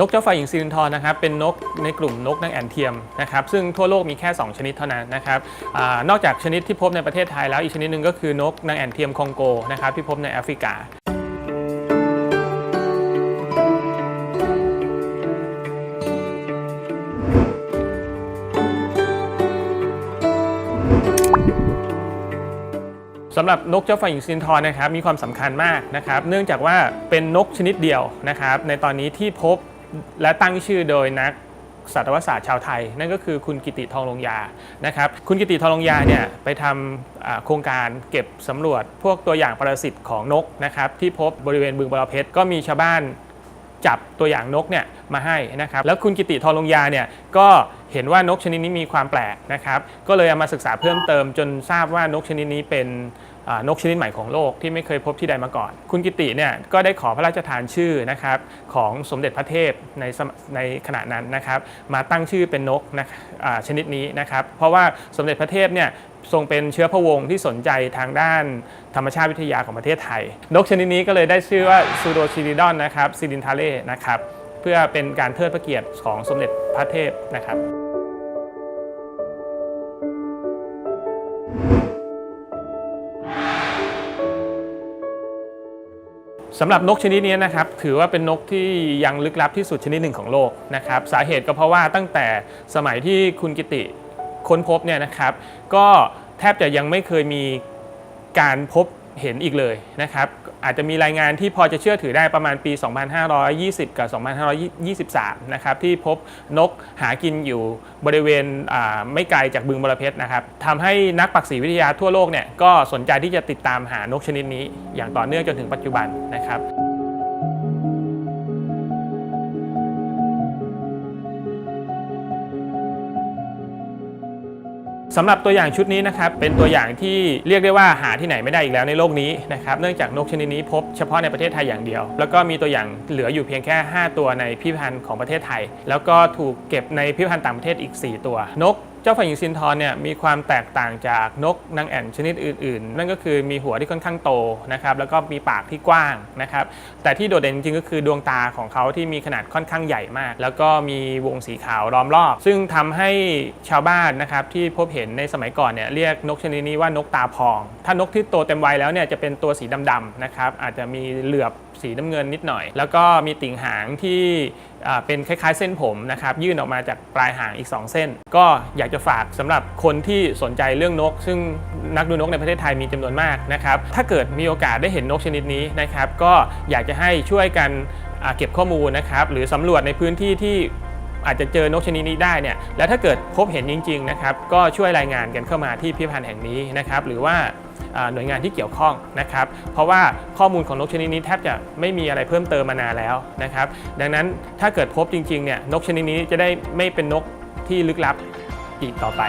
นกเจ้าฟ้าหญิงซิลินทรนะครับเป็นนกในกลุ่มนกนางแอ่นเทียมนะครับซึ่งทั่วโลกมีแค่ 2 ชนิดเท่านั้นนะครับอนอกจากชนิดที่พบในประเทศไทยแล้วอีกชนิดหนึ่งก็คือนกนางแอ่นเทียมคองโกนะครับที่พบในแอฟริกาสำหรับนกเจ้าฟ้าหญิงซินทรนะครับมีความสำคัญมากนะครับเนื่องจากว่าเป็นนกชนิดเดียวนะครับในตอนนี้ที่พบ และตั้งชื่อโดยนักสัตวศาสตร์ชาวไทย นั่นก็คือคุณกิติทองลงยานะครับคุณกิติทองลงยาเนี่ยไปทำโครงการเก็บสำรวจพวกตัวอย่างปรสิตของนกนะครับที่พบบริเวณบึงบรเพชรก็มีชาวบ้านจับตัวอย่างนกเนี่ยมาให้นะครับแล้วคุณกิติทองลงยาเนี่ยก็เห็นว่านกชนิดนี้มีความแปลกนะครับก็เลยเอามาศึกษาเพิ่มเติมจนทราบว่านกชนิดนี้เป็น นกชนิดใหม่ของโลกที่ไม่เคยพบที่ใดมาก่อน คุณกิติเนี่ยก็ได้ขอพระราชทานชื่อนะครับของสมเด็จพระเทพในในขณะนั้นนะครับมาตั้งชื่อเป็นนกนะชนิดนี้นะครับเพราะว่าสมเด็จพระเทพเนี่ยทรงเป็นเชื้อพระวงศ์ที่สนใจทางด้านธรรมชาติวิทยาของประเทศไทย นกชนิดนี้ก็เลยได้ชื่อว่าซูโดชิริดอนนะครับซิลินทาเล่นะครับเพื่อเป็นการเทิดพระเกียรติของสมเด็จพระเทพนะครับ สำหรับนกชนิดนี้นะครับถือว่าเป็นนกที่ยังลึกลับที่สุดชนิดหนึ่งของโลกนะครับสาเหตุก็เพราะว่าตั้งแต่สมัยที่คุณกิติค้นพบเนี่ยนะครับ ก็แทบจะยังไม่เคยมีการพบ เห็นอีกเลยนะครับอาจจะมีรายงานที่พอจะเชื่อถือได้ประมาณปี 2520 กับ 2523 นะครับที่พบนกหากินอยู่บริเวณไม่ไกลจากบึงบรเพชรนะครับทำให้นักปักษีวิทยาทั่วโลกเนี่ยก็สนใจที่จะติดตามหานกชนิดนี้ อย่างต่อเนื่องจนถึงปัจจุบันนะครับ สำหรับตัวอย่างชุดนี้นะครับเป็นตัวอย่างที่เรียกได้ว่าหาที่ไหนไม่ได้อีกแล้วในโลกนี้นะครับเนื่องจากนกชนิดนี้พบเฉพาะในประเทศไทยอย่างเดียว แล้วก็มีตัวอย่างเหลืออยู่เพียงแค่ 5 ตัวในพิพิธภัณฑ์ของประเทศไทย แล้วก็ถูกเก็บในพิพิธภัณฑ์ต่างประเทศอีก 4 ตัว นก จ้าฝ่ายหญิงซินทรเนี่ยมีความแตกต่างจากนกนางแอ่นชนิดอื่น ๆ นั่นก็คือมีหัวที่ค่อนข้างโตนะครับแล้วก็มีปากที่กว้างนะครับแต่ที่โดดเด่นจริงก็คือดวงตาของเขาที่มีขนาดค่อนข้างใหญ่มาก แล้วก็มีวงสีขาวล้อมรอบ ซึ่งทำให้ชาวบ้านนะครับที่พบเห็นในสมัยก่อนเนี่ยเรียกนกชนิดนี้ว่านกตาพอง ถ้านกที่โตเต็มวัยแล้วเนี่ยจะเป็นตัวสีดำๆนะครับอาจจะมีเหลือบสีน้ำเงินนิดหน่อย แล้วก็มีติ่งหางที่เป็นคล้ายๆเส้นผมนะครับยื่นออกมาจากปลายหางอีก 2 เส้น ก็อยากจะฝากสำหรับคนที่สนใจเรื่องนก ซึ่งนักดูนกในประเทศไทยมีจำนวนมากนะครับถ้าเกิดมีโอกาสได้เห็นนกชนิดนี้นะครับก็อยากจะให้ช่วยกันเก็บข้อมูลนะครับหรือสำรวจในพื้นที่ที่อาจจะเจอนกชนิดนี้ได้เนี่ยแล้วถ้าเกิดพบเห็นจริงๆนะครับก็ช่วยรายงานกันเข้ามาที่พิพิธภัณฑ์แห่งนี้นะครับหรือว่า หน่วยงานที่เกี่ยวข้องนะครับ เพราะว่าข้อมูลของนกชนิดนี้แทบจะไม่มีอะไรเพิ่มเติมมานานแล้วนะครับ ดังนั้นถ้าเกิดพบจริงๆเนี่ยนกชนิดนี้จะได้ไม่เป็นนกที่ลึกลับอีกต่อไป